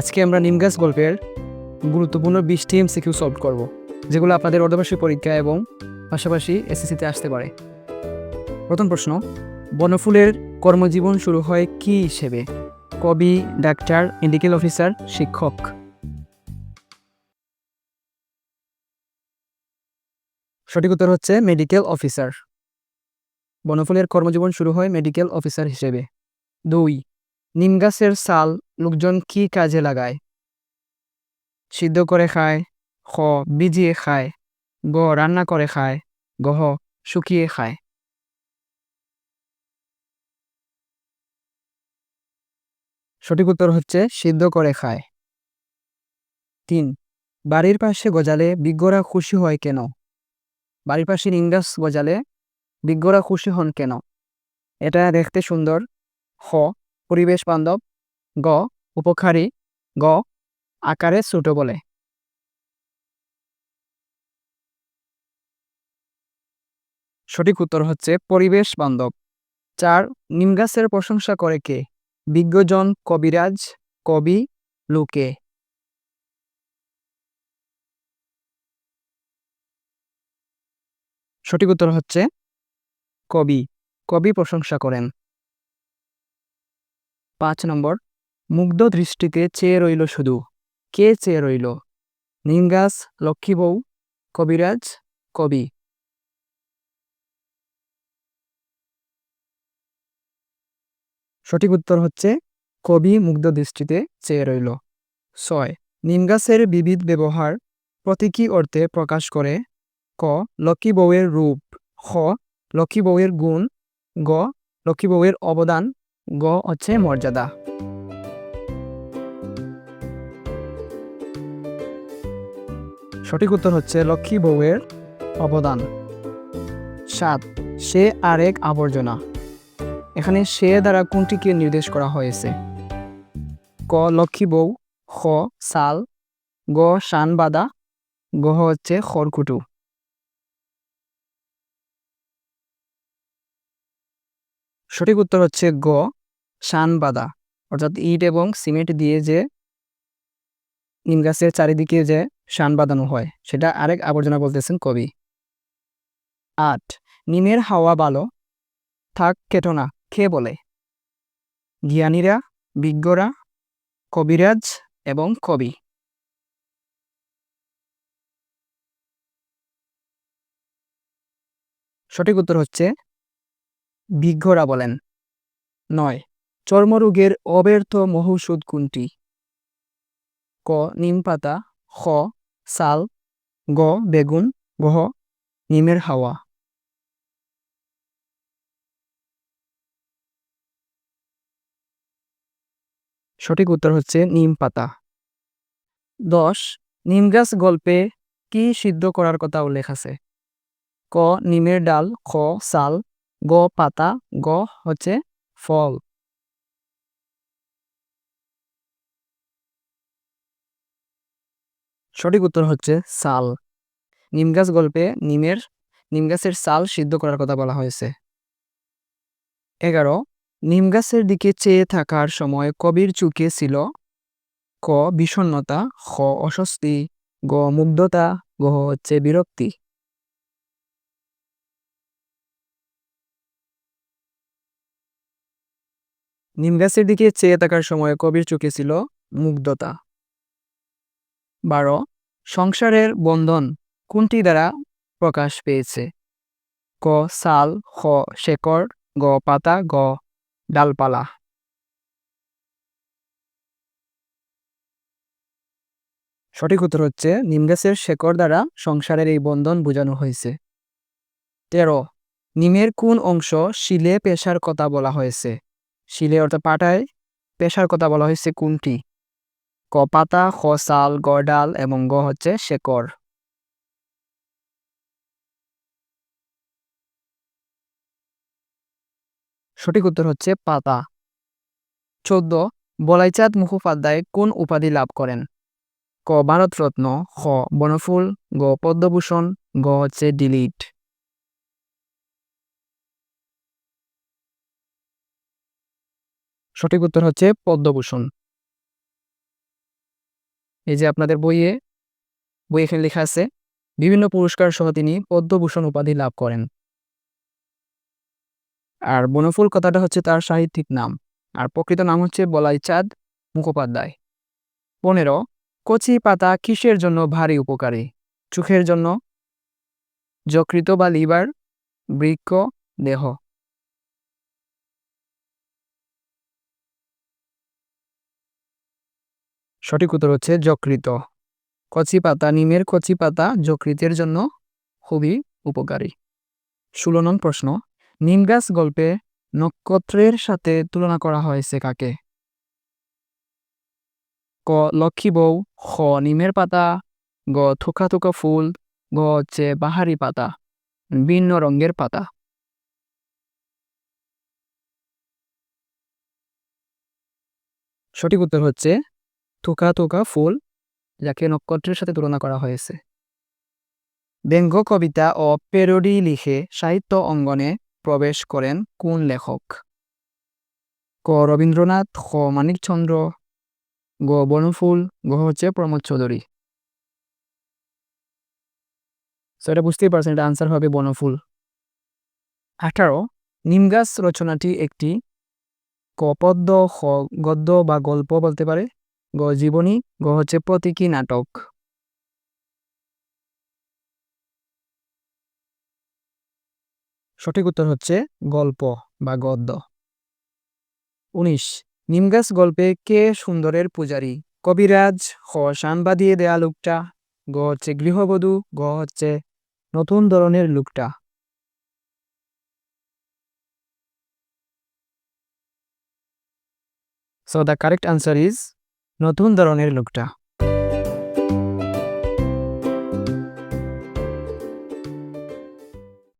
আজকে আমরা নিম গাছ গল্পের গুরুত্বপূর্ণ বিশটি এমসিকিউ সলভ করব, যেগুলো আপনাদের অর্ধবার্ষিক পরীক্ষা এবং পাশাপাশি এসএসসিতে আসতে পারে। প্রথম প্রশ্ন, বনফুলের কর্মজীবন শুরু হয় কি হিসেবে? কবি, ডাক্তার, মেডিকেল অফিসার, শিক্ষক। সঠিক উত্তর হচ্ছে মেডিকেল অফিসার। বনফুলের কর্মজীবন শুরু হয় মেডিকেল অফিসার হিসেবে। দুই নিম গাছের ছাল লোকজন কি কাজে লাগায়? সিদ্ধ করে খায়, খ, ভিজিয়ে খায়, গ, রান্না করে খায় গহ শুকিয়ে খায়। সঠিক উত্তর হচ্ছে সিদ্ধ করে খায়। তিন, বাড়ির পাশে গজালে বিজ্ঞরা খুশি হয় কেন? বাড়ির পাশে নিম গাছ গজালে বিজ্ঞরা খুশি হন কেন? এটা দেখতে সুন্দর। খ পরিবেশ বান্ধব, গ, উপকারী, গ, আকারে ছোট বলে। সঠিক উত্তর হচ্ছে পরিবেশ বান্ধব। চার, নিম গাছের প্রশংসা করে কে? বিজ্ঞজন, কবিরাজ, কবি, লোকে। সঠিক উত্তর হচ্ছে কবি। কবি প্রশংসা করেন। পাঁচ নম্বর, মুগ্ধ দৃষ্টিতে চেয়ে রইল শুধু। কে চেয়ে রইল? নিমগাছ লক্ষ্মী বউ কবিরাজ, কবি। সঠিক উত্তর হচ্ছে, কবি মুগ্ধ দৃষ্টিতে চেয়ে রইল। ছয় নিমগাছের বিবিধ ব্যবহার প্রতীকী অর্থে প্রকাশ করে। ক লক্ষ্মী বউয়ের রূপ। খ লক্ষ্মী বউয়ের গুণ। গ লক্ষ্মী বউয়ের অবদান। গ হচ্ছে মর্যাদা। সঠিক উত্তর হচ্ছে লক্ষ্মী বউয়ের অবদান। সাত, সে আরেক আবর্জনা। এখানে সে দ্বারা কোনটিকে নির্দেশ করা হয়েছে? ক, লক্ষ্মী বউ, খ, সাল। গ শান বাদা গ হচ্ছে খড়কুটু। সঠিক উত্তর হচ্ছে গ। শান বাদা অর্থাৎ ইট এবং সিমেন্ট দিয়ে যে নিম গাছের চারিদিকে যে শান বাঁধানো হয়, সেটা আরেক আবর্জনা বলতেছেন কবি। আট, নিমের হাওয়া ভালো থাক কেটো না কে বলে? জ্ঞানীরা, বিজ্ঞরা, কবিরাজ এবং কবি। সঠিক উত্তর হচ্ছে, বিজ্ঞরা বলেন। নয় চর্মরোগের অব্যর্থ মহৌষধ কোনটি? ক. নিম পাতা খ. সাল গ. বেগুন গহ নিমের হাওয়া। সঠিক উত্তর হচ্ছে নিম পাতা দশ. নিম গাছ গল্পে কি সিদ্ধ করার কথা উল্লেখ আছে? ক. নিমের ডাল, খ. সাল গ. পাতা, গ. হচ্ছে ফল। সঠিক উত্তর হচ্ছে সাল। নিম গাছ গল্পে নিমের, নিম গাছের সাল সিদ্ধ করার কথা বলা হয়েছে। এগারো, নিম গাছের দিকে চেয়ে থাকার সময় কবির চুকে ছিল ক বিষণ্নতা খ, অস্বস্তি, গ, মুগ্ধতা, গ, হচ্ছে বিরক্তি। নিম গাছের দিকে চেয়ে থাকার সময় কবির চোখে ছিল মুগ্ধতা। বারো, সংসারের বন্ধন কোনটি দ্বারা প্রকাশ পেয়েছে? ক সাল খ, শেকড়, গ, পাতা, গ, ডালপালা। সঠিক উত্তর হচ্ছে নিমগাছের শেকড় দ্বারা সংসারের এই বন্ধন বোঝানো হয়েছে। তেরো, নিমের কোন অংশ শিলে পেশার কথা বলা হয়েছে? শিলে অর্থাৎ পাটায় পেশার কথা বলা হয়েছে কোনটি? ক পাতা খ সাল গ ডাল এবং গ হচ্ছে শেকড়। সঠিক উত্তর হচ্ছে পাতা। চোদ্দ, বলাইচাঁদ মুখোপাধ্যায় কোন উপাধি লাভ করেন? ক, ভারতরত্ন, খ, বনফুল, গ, পদ্মভূষণ, গ হচ্ছে ডিলিট। সঠিক উত্তর হচ্ছে পদ্মভূষণ। এই যে আপনাদের বইয়ে, বই এখানে লেখা আছে, বিভিন্ন পুরস্কার সহ তিনি পদ্মভূষণ উপাধি লাভ করেন। আর বনফুল কথাটা হচ্ছে তার সাহিত্যিক নাম। আর প্রকৃত নাম হচ্ছে বলাই চাঁদ মুখোপাধ্যায়। পনেরো, কচি পাতা কিসের জন্য ভারী উপকারী? চোখের জন্য যকৃত বা লিভার বৃক্ষ দেহ। সঠিক উত্তর হচ্ছে যকৃত কচি পাতা নিমের কচি পাতা যকৃতের জন্য খুবই উপকারী। ষোলো নং প্রশ্ন, নিম গাছ গল্পে নক্ষত্রের সাথে তুলনা করা হয়েছে কাকে? ক, লক্ষ্মী বউ, খ, নিমের পাতা, গ, থোকা থোকা ফুল, গ, হচ্ছে বাহারি পাতা, ভিন্ন রঙের পাতা। সঠিক উত্তর হচ্ছে থোকা থোকা ফুল, যাকে নক্ষত্রের সাথে তুলনা করা হয়েছে। ব্যঙ্গ কবিতা ও পেরোডি লিখে সাহিত্য অঙ্গনে প্রবেশ করেন কোন লেখক? ক. রবীন্দ্রনাথ, খ. মানিকচন্দ্র, গ. বনফুল, গ. হচ্ছে প্রমোদ চৌধুরী। সো এটা বুঝতেই পারছেন, এটা আনসার হবে বনফুল। আঠারো, নিমগাছ রচনাটি একটি ক, পদ্য, খ, গদ্য বা গল্প বলতে পারে? গ জীবনী, গ হচ্ছে প্রতীকী নাটক। সঠিক উত্তর হচ্ছে গল্প বা গদ্য। উনিশ। নিমগাছ গল্পে কে সুন্দরের পূজারী? কবিরাজ খ শান বাঁধিয়ে দেয়া লোকটা। গ হচ্ছে গৃহবধূ, গ হচ্ছে নতুন ধরনের লোকটা। So the correct answer is নতুন ধরনের লোকটা।